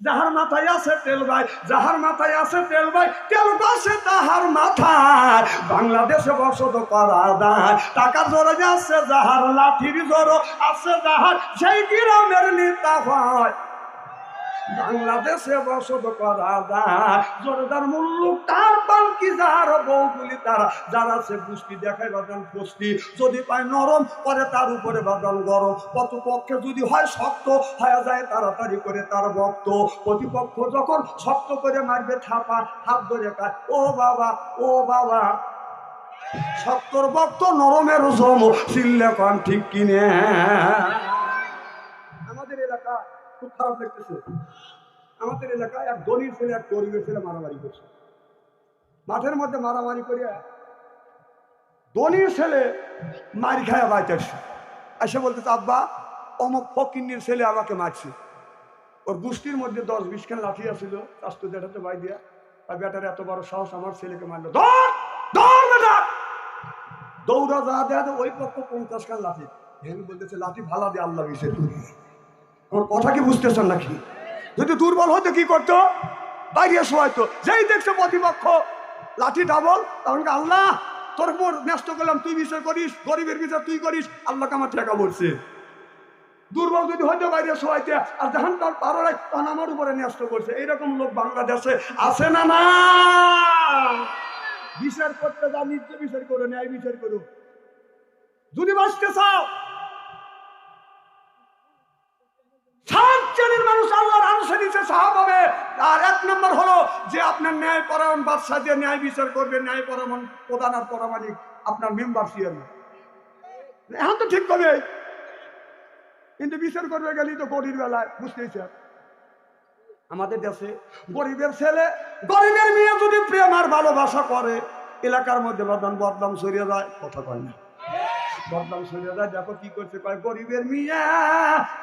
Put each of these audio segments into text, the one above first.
যাহার মাথায় আছে তেল ভাই, যাহার মাথায় আছে তেল ভাই, তেল বাসে তাহার মাথায়। বাংলাদেশে বসত করা দায়। টাকা জোরে আছে যাহার লাঠির জোর আছে যাহার। সেই গ্রামের নেতা হয়। বাংলাদেশে বসত করা যায় জোরদার মূল্য তার বালকি যার বউগুলি তারা, যারা সে পুষ্টি দেখায় বাদান পুষ্টি, যদি পায় নরম, পরে তার উপরে বাদান গরম। প্রতিপক্ষে যদি হয় শক্ত, হয়ে যায় তাড়াতাড়ি করে তার ভক্ত। প্রতিপক্ষ যখন শক্ত করে মারবে, থাপা হাত ধরে কায় ও বাবা ও বাবা। শক্তর ভক্ত নরমের জম চিল্লে কন ঠিক কিনে। খুব খারাপ আমাদের এলাকায় এক ধনীর ছেলে, এক গরিবের ছেলে মারামারি করছে। মাঠের মধ্যে মারামারি করিয়া ছেলে মারি খায় এসে বলতেছে, আব্বা ফকিন্নির ছেলে আমাকে মারছে। ওর গোষ্ঠীর মধ্যে দশ লাঠি বাই দিয়া। আর বেটার এত বড় সাহস আমার ছেলেকে মারলো। দৌড় যা দেয়া ওই পক্ষ পঞ্চাশ খান লাঠি। হেন বলতেছে, লাঠি ভালা দিয়ে আল্লাহ বিষে ওর কথা কি বুঝতেছেন নাকি? যদি দুর্বল হতো কি করতো? বাইরে শোয়াইতো। যেই দেখছে প্রতিপক্ষ, লাঠি ডাবল, তখন আল্লাহ, তোর উপর ন্যস্ত করলাম, তুই বিচার করিস, গরিবের বিচার তুই করিস, আল্লাহকে আমার ঠেকা বলছে। দুর্বল যদি হইতে বাইরে শোয়াইতে, আর যখন তার পারো তখন আমার উপরে ন্যস্ত করছে। এইরকম লোক বাংলাদেশে আছে না না? বিচার করতে যা নিত্য বিচার করো, ন্যায় বিচার করো। যদি বাঁচতে চাও সাত শ্রেণির মানুষ আল্লাহর আনসে নিচে সাহাব হবে আর এক নম্বর হলো যে আপনার ন্যায় পরায়ণ বাদশাহ যে ন্যায় বিচার করবে ন্যায় পরায়ণ প্রধান আর পরামালিক, আপনার মেম্বার চেয়ারম্যান এখন তো ঠিক করবে। কিন্তু বিচার করবে গেলেই তো গরিব বেলায়, বুঝতেই চান? আমাদের দেশে গরিবের ছেলে, গরিবের মেয়ে যদি প্রেম আর ভালোবাসা করে, এলাকার মধ্যে বদনাম বদনাম সরিয়ে যায়, কথা কয় না। বদনাম সরিয়ে যায়, দেখো কি করছে, কয়, গরিবের মিয়া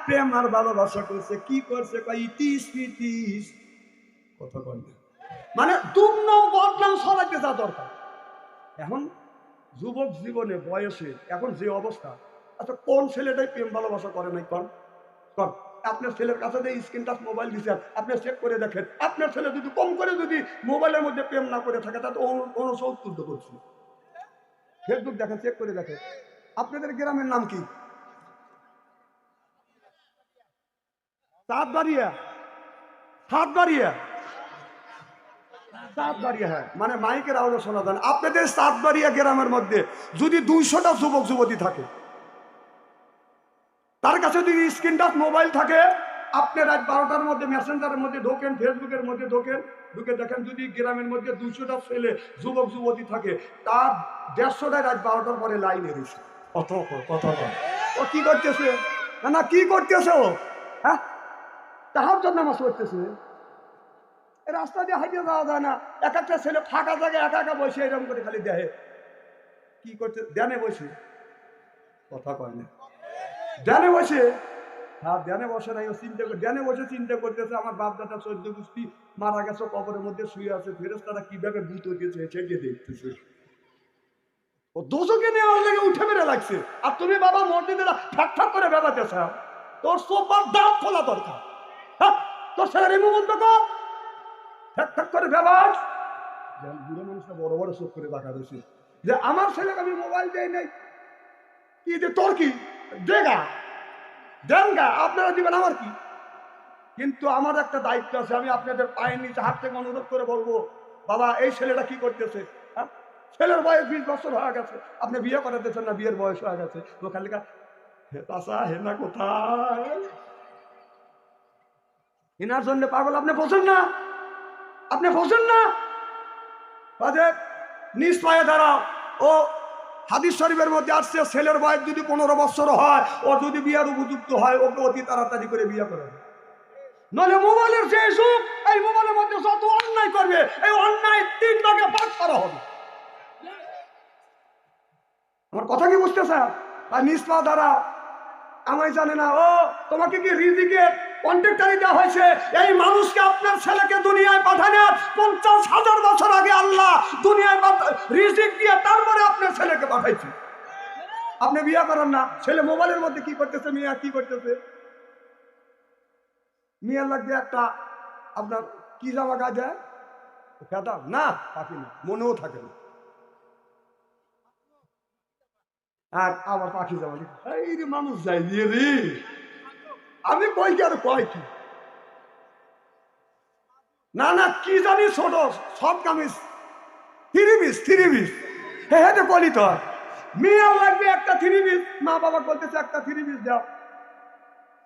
প্রেম আর ভালোবাসা করছে, কি করছে? কয়, ইতিস, পিতিস। কথা কয় না। মানে সরাইতে যা দরকার। এখন যুবক জীবনে বয়সে, এখন যে অবস্থা আচ্ছা কোন ছেলেটাই প্রেম ভালোবাসা করে নাই? কন কন। আপনার ছেলের কাছে যে স্ক্রিন টাচ মোবাইল দিচ্ছেন আপনি চেক করে দেখেন। আপনার ছেলে যদি কম করে যদি মোবাইলের মধ্যে প্রেম না করে থাকে তাতে অনুসৌত্তুর্য করছে। ফেসবুক দেখেন চেক করে দেখেন। আপনাদের গ্রামের নাম কি? সাতবাড়িয়া। সাতবাড়িয়া। মানে মাইকের আওয়াজ শোনা যান আপনাদের সাতবাড়িয়া গ্রামের মধ্যে যদি দুইশোটা যুবক যুবতী থাকে তার কাছে যদি স্ক্রিন টাচ মোবাইল থাকে আপনি রাত বারোটার মধ্যে মেসেঞ্জারের মধ্যে ঢোকেন ফেসবুকের মধ্যে ঢোকেন ঢুকে দেখেন যদি গ্রামের মধ্যে দুশোটা ছেলে যুবক যুবতী থাকে তার দেড়শোটায় রাত বারোটার পরে লাইনে রয়েছে কত কত ও কি করতেছে? না না কি করতেছে ও? হ্যাঁ? তাহার জন্য নামাজ করতেছে রাস্তা দিয়ে হাইটে যাওয়া যায় না। এক একটা ছেলে ফাঁকা জায়গায় একা একা বসে এরকম করে খালি দেহে। কি করতে ধ্যানে বসে। কথা কয় না। ধ্যানে বসে। হ্যাঁ ধ্যানে বসে নাই, ও চিন্তা করে ধ্যানে বসে চিন্তা করতেছে, আমার বাপ দাদা চোদ্দ গোষ্ঠী মারা গেছে, কবরের মধ্যে শুয়ে আছে ফেরেস তারা কীভাবে ভূত হইতেছে সেটিয়ে দেখতেছে। ও দোষকে নেওয়ার লেগে উঠে বেড়ে লাগছে। আর তুমি বাবা মসজিদে ঠাক ঠাক করে বেড়াতেছ। তোর সোপার দাঁত খোলা দরকার। হ্যাঁ তোর ছেলের এই বন্ধ কর। ঠাক ঠাক করে বেবাস বুড়ো মানুষটা বড় বড় চোখ করে দেখা রয়েছে যে আমার ছেলেকে আমি মোবাইল দেই নাই। কি যে তোর কি? দেগা দেনগা আপনারা দিবেন আমার কি? কিন্তু আমার একটা দায়িত্ব আছে, আমি আপনাদের পায়ের নিচে হাত থেকে অনুরোধ করে বলব, বাবা, এই ছেলেটা কি করতেছে? হ্যাঁ? ছেলের বয়স বিশ বছর হয়ে গেছে। আপনি বিয়ে করে দিয়েছেন না, বিয়ের বয়স হয়ে গেছে। তো খালি হে তাসা হে না কোথায়? এনার জন্য পাগল আপনি বোঝেন না। আপনি বোঝেন না? বাজে, নিজ পায়ে দাঁড়াও। ও হাদিস শরীফের মধ্যে আসছে, ছেলের বয়স যদি পনেরো বছর হয়, ও যদি বিয়ার উপযুক্ত হয়, ওকে অতি তাড়াতাড়ি করে বিয়ে করে। নইলে মোবাইলের যে যুগ এই মোবাইলের মধ্যে যত অন্যায় করবে, এই অন্যায় তিন ভাগে ভাগ করা হবে। আমার কথা কি বুঝতেছে আর নিষ্পা দ্বারা আমায় জানে না, ও, তোমাকে কি রিজিকে কন্ট্রাক্টারি দেওয়া হয়েছে, এই মানুষকে আপনার ছেলেকে দুনিয়ায় পাঠানোর পঞ্চাশ হাজার বছর আগে আল্লাহ দুনিয়ায় তারপরে আপনার ছেলেকে পাঠাইছে। আপনি বিয়ে করেন না, ছেলে মোবাইলের মধ্যে কি করতেছে, মিয়া কি করতেছে? মিয়া লাগবে একটা, আপনার কি জামা গায়ে দেয় না, পাখি না, মনেও থাকে না। আর আবার পাখি জামা এই মানুষ যাই দিয়ে রে। আমি আর কয় কি? না না, কি জানি ছোট, সব kameez. Three piece three piece হ্যাঁ তো বলি তো মেয়ে লাগবে একটা থ্রি পিস মা বাবা বলতেছে একটা থ্রি পিস দাও।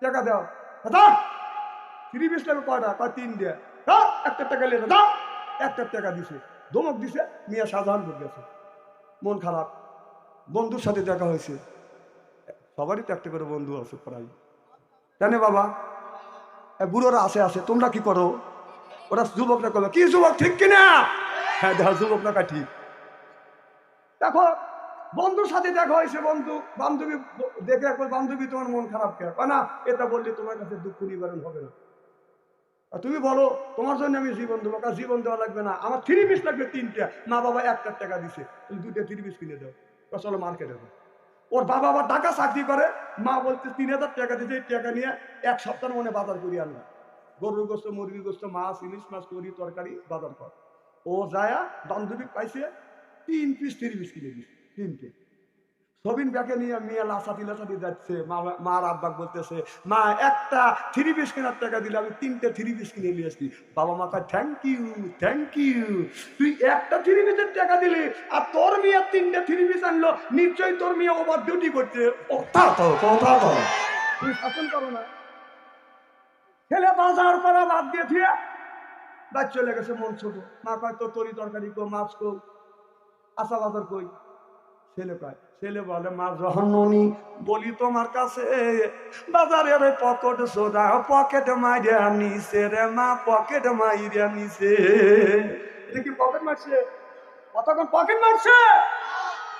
টাকা দাও। দাও। থ্রি পিস লাগবে কয়টা? কয়, তিন দিয়ে। দাও, একটা টাকা লেগে দাও। একটা টাকা দিছে। ধমক দিছে, মিয়া করে গেছে। মন খারাপ। বন্ধুর সাথে দেখা হয়েছে। সবারই তো একটা করে বন্ধু আছে প্রায়। জানে বাবা? বুড়োরা আসে আসে তোমরা কি করো? ওরা যুবকরা করবে কি যুবক, ঠিক কিনা? হ্যাঁ দেখো, যুবকরা ঠিক। দেখো, বন্ধুর সাথে দেখা হয়েছে, বন্ধু, বান্ধবী, দেখে একবার বান্ধবী তোমার মন খারাপ কে না, এটা বললে তোমার কাছে দুঃখ নিবারণ হবে না। আর তুমি বলো, তোমার জন্য আমি জীবন দেবো, কারণ জীবন দেওয়া লাগবে না। আমার থ্রি পিস লাগবে তিনটা। মা বাবা একটা টাকা দিছে। তুমি দুইটা থ্রি পিস কিনে দাও। চলো মার্কেটে যাও। ওর বাবা আবার টাকা চাকরি করে। মা বলতে তিন হাজার টাকা দিতে টাকা নিয়ে এক সপ্তাহের মনে বাজার করি আনলাম গরুর গোস্ত, মুরগির গোস্ত, মাছ, ইলিশ মাছ, করি, তরকারি, বাজার কর। ও যায় বান্ধবী পাইছে, তিন পিস থ্রি পিস কিনে তিন তিনটে। সবিন ব্যাকে নিয়ে মেয়ে লাসাতি লাসাতি যাচ্ছে, মা মার আব্বাক বলতেছে, মা, একটা থ্রি পিস কেনার টাকা দিলে আমি তিনটে থ্রি পিস কিনে নিয়ে আসছি বাবা মা কয় থ্যাংক ইউ থ্যাংক ইউ তুই একটা থ্রি পিসের টাকা দিলি আর তোর মেয়ে তিনটে থ্রি পিস আনলো, নিশ্চয়ই তোর মেয়ে ওভার ডিউটি করছে। কথা তো কথা তো শাসন করো না। ছেলে বাজার করা বাদ দিয়ে থিয়ে বাদ চলে গেছে মন ছোট মা কয় তো তরি তরকারি কো, মাছ কো আসা বাজার কই? ছেলে কয় ছেলে বলে, মা জহননি বলি তোমার কাছে, বাজারের পকেট সোদা, পকেট মাইরা নিছে রে মা, পকেট মাইরা নিছে। এটা কি পকেট মারছে? কতক্ষণ পকেট মারছে?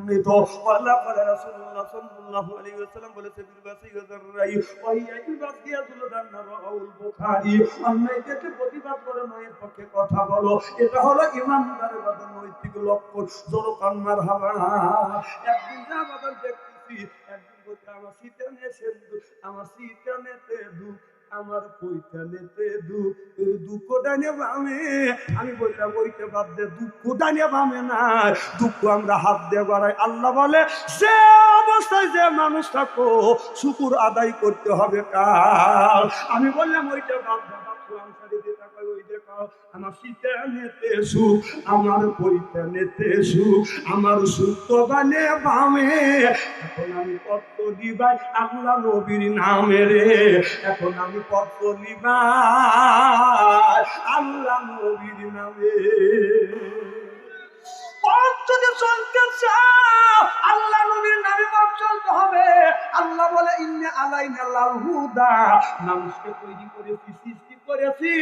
বর্ণিত ওয়ালা ক্বালা রাসূলুল্লাহ সাল্লাল্লাহু আলাইহি ওয়াসাল্লাম বলেছে বিল বাসি গাজারাই ওয়া হিয়া ইবাসিয়াতুল দান্না রাউল বুখারী। প্রতিবাদ করে মায়ের পক্ষে কথা বলো। এটা হলো ইমানদারের বাদন, নৈতিক লক্ষণ। জোরকান মারহাবা একদিন যা বাদন দেখতেছি, একদিন বলতে আমার শীতানে সেন্দু আমার শীতানেতে দুঃখ আমার পৈতানেতে দুঃখ দুঃখ ডানে বামে। আমি বললাম, ওইটা বাদ দে, দুঃখ ডানে বামে না। দুঃখ আমরা হাত দিয়ে বাড়াই। আল্লাহ বলে সে অবস্থায় যে মানুষ থাকো, শুকুর আদায় করতে হবে কাল। আমি বললাম, ওইটা বাদ দে। আমার সুখ আমার সুখ আমার বামে। এখন আমি পত্র দিবাই আল্লাহ নবীর নামে রে। এখন আমি পত্র নিবাই আল্লাহ নবীর নামে। যদি চলতে চাও, আল্লাহ নবীর নামে পথ চলতে হবে। আল্লাহ বলে, ইন্নে আলাইনা লাল হুদা। মানুষকে তৈরি করেছি সৃষ্টি করেছি,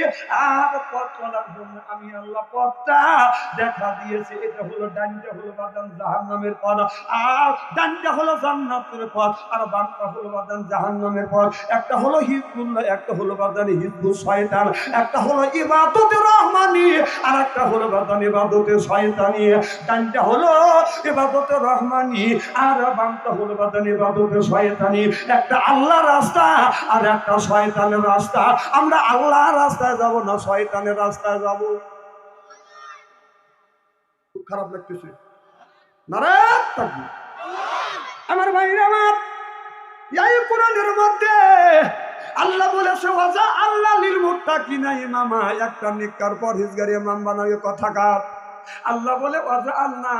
আর পথ চলার জন্য আমি আল্লাহ পথটা দেখা দিয়েছি। এটা হলো হলো জাহান্নামের পথ। আর হলো জান্নাতের পথ, আর হলো জাহান্নামের পথ। একটা হলো হিজবুল্লাহ, একটা হলো বাদান হিজবুল শয়তান। একটা হলো ইবাদতে রহমানি, আর একটা হলো বাদান ইবাদতে শয়তানি। ডানটা হলো ইবাদতে রহমানি, আর বামটা হলো বাদান ইবাদতে শয়তানি। একটা আল্লাহ রাস্তা, আর একটা শয়তানের রাস্তা। আমরা আল্লাহ রাস্তায় যাব না শয়তানের রাস্তায় যাব? খুব খারাপ লাগতেছে। নারে আমার ভাইরা আমার, এই কোরআনের মধ্যে আল্লাহ বলেছে, ওয়াজা আল্লাহ লিল মুত্তাকিনা ইমামা। একটা নিকার পরহেজগার ইমাম বানাবে কথাকার আল্লাহ বলে, ওয়াজা আল্লাহ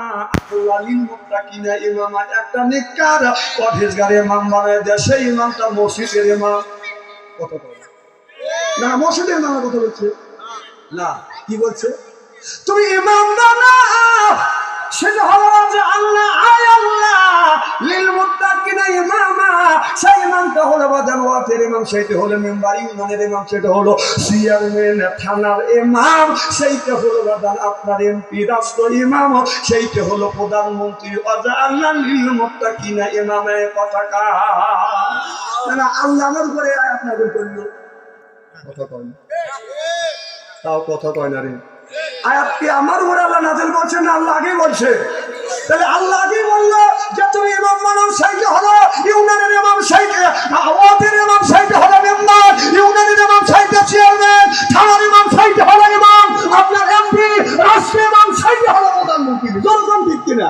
আল্লাহ লিল মুত্তাকিনা ইমামা। একটা নিকার পরহেজগার ইমাম বানায় সেই ইমামটা মসজিদের ইমাম। কত কথা না মসজিদের ইমামের কথা বলছে। না, কি বলছে? তুমি ইমাম যে আল্লাহ, আয় আল্লাহ, লিল মুত্তাকিনা ইমামা, সেই হলো বাজান ওয়াতের ইমাম, সেইটা হলো মেম্বার ইউনিয়নের ইমাম, সেটা হলো চেয়ারম্যান, থানার ইমাম, সেইটা হলো বাজান আপনার এমপি, রাষ্ট্র ইমাম, সেইটা হলো প্রধানমন্ত্রী অজা আল্লাহ লিল মুত্তাকিনা ইমামে পতাকা। না আমার আপনাদের করল তাও কথা কয় না রে। আয়াতকে আমার উপরে আল্লাহ নাজিল করছেন না, আল্লাহ আগেই বলছে। তাহলে আল্লাহ আগেই বলল যে তুমি ইমাম মানব সাইকে হলো, ইউনানের ইমাম সাইকে আওয়াতের ইমাম সাইকে হলো মেম্বার, ইউনানের ইমাম সাইকে চেয়ারম্যান, থানার ইমাম সাইকে হলো ইমাম, আপনার এমপি রাষ্ট্রের ইমাম সাইকে হলো প্রধানমন্ত্রী। জনগণ ঠিক কিনা?